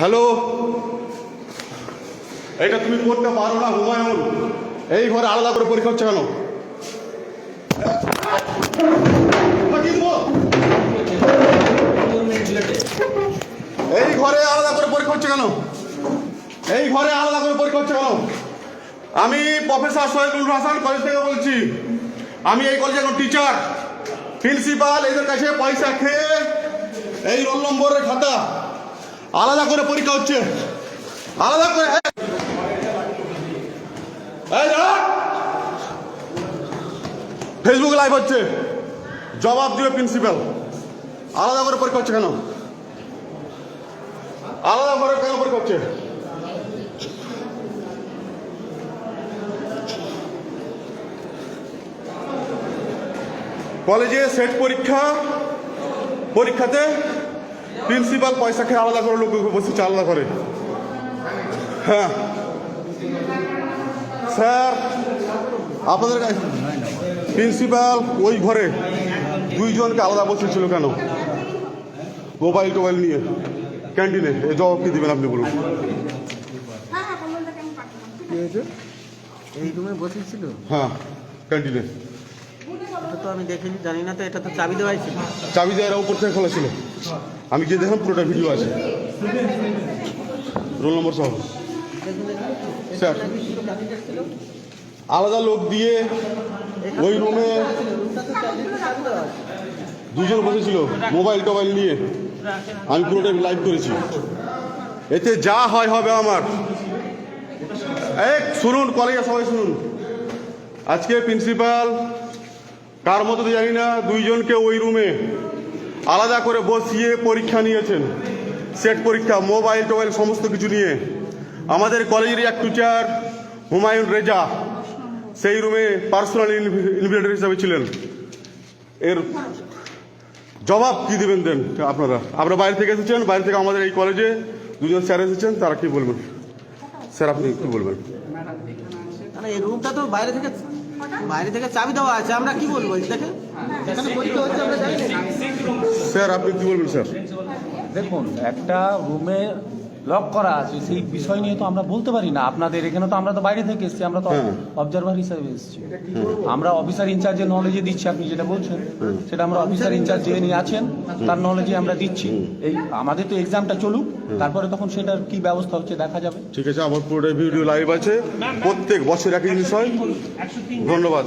Hello? এটা তুমি করতে পারো না হুমায়ুন? এই ঘরে আলাদা করে পরীক্ষা হচ্ছে কেন? এই ঘরে আলাদা করে পরীক্ষা হচ্ছে কেন? এই ঘরে আলাদা করে পরীক্ষা হচ্ছে কেন? আমি প্রফেসর সৈয়দুল হাসান কলেজ থেকে বলছি। আমি এই কলেজের এখন টিচার প্রিন্সিপাল এদের কাছে পয়সা খেয়ে এই রোল নম্বরের খাতা। আলাদা করে পরীক্ষা হচ্ছে। আলাদা করে ফেসবুক লাইভ হচ্ছে। জবাব দিবে প্রিন্সিপাল আলাদা করে পরীক্ষা হচ্ছে কেন? আলাদা করে কেন পরীক্ষা হচ্ছে? কলেজে সেট পরীক্ষা। পরীক্ষাতে প্রিন্সিপাল পয়সা খেয়ে আলাদা করে লোক বসেছে আলাদা করে। হ্যাঁ। স্যার। আপনাদের প্রিন্সিপাল ওই ঘরে দুইজনকে আলাদা বসেছিল কেন? মোবাইল টোবাইল নিয়ে। ক্যান্টিনে। এ জবাব কি দেবেন আপনি বলুন। হ্যাঁ হ্যাঁ এই রুমে বসেছিল? হ্যাঁ ক্যান্টিনে। এটা তো আমি দেখিনি জানি না তো এটা তো চাবি দেওয়াই ছিল। চাবি দেওয়ার উপর থেকে খোলা ছিল। আমি গিয়ে দেখলাম পুরোটা ভিডিও আছে। রোল নম্বর সহ। স্যার আলাদা লোক দিয়ে ওই রুমে দুজন বসেছিল মোবাইল টোবাইল নিয়ে। আমি পুরোটা লাইভ করেছি। এতে যা হয় হবে আমার। এক শুনুন কলেজে সবাই শুনুন। আজকে প্রিন্সিপাল কার মতো জানি না, দুইজনকে ওই রুমে আলাদা করে বসিয়ে পরীক্ষা নিয়েছেন। সেট পরীক্ষা, মোবাইল, টোবাইল, সমস্ত কিছু নিয়ে। আমাদের কলেজের এক টিচার, হুমায়ুন রেজা, সেই রুমে পার্সোনাল ইনভিটেটর হিসাবে ছিলেন। এর জবাব কি দিবেন দেন আপনারা? আপনারা বাইরে থেকে এসেছেন, বাইরে থেকে আমাদের এই কলেজে দুজন স্যার এসেছেন, তারা কি বলবেন? স্যার, আপনি কি বলবেন? এই রুমটা তো বাইরে থেকে বাইরে থেকে চাবি দেওয়া আছে আমরা কি বলব? এই দেখে এখানে পরীক্ষা হচ্ছে আমরা জানি না। স্যার আপনি কি বলবেন স্যার? দেখুন একটা রুমে লক করা আছে। সেই বিষয় নিয়ে তো আমরা বলতে পারি না। আপনাদের এখানে তো আমরা তো বাইরে থেকে এসেছি আমরা তো হ্যাঁ। অবজারভার হিসাবে এসেছি। আমরা অফিসার ইনচার্জের নলেজে দিচ্ছি আপনি যেটা বলছেন। সেটা আমরা অফিসার ইনচার্জ যে নিয়ে আছেন তার নলেজে আমরা দিচ্ছি। এই আমাদের তো এক্সামটা চলুক তারপরে তখন সেটার কি ব্যবস্থা হচ্ছে দেখা যাবে। ঠিক আছে আমার পুরোটা ভিডিও লাইভ আছে। প্রত্যেক বছর একই বিষয় ধন্যবাদ।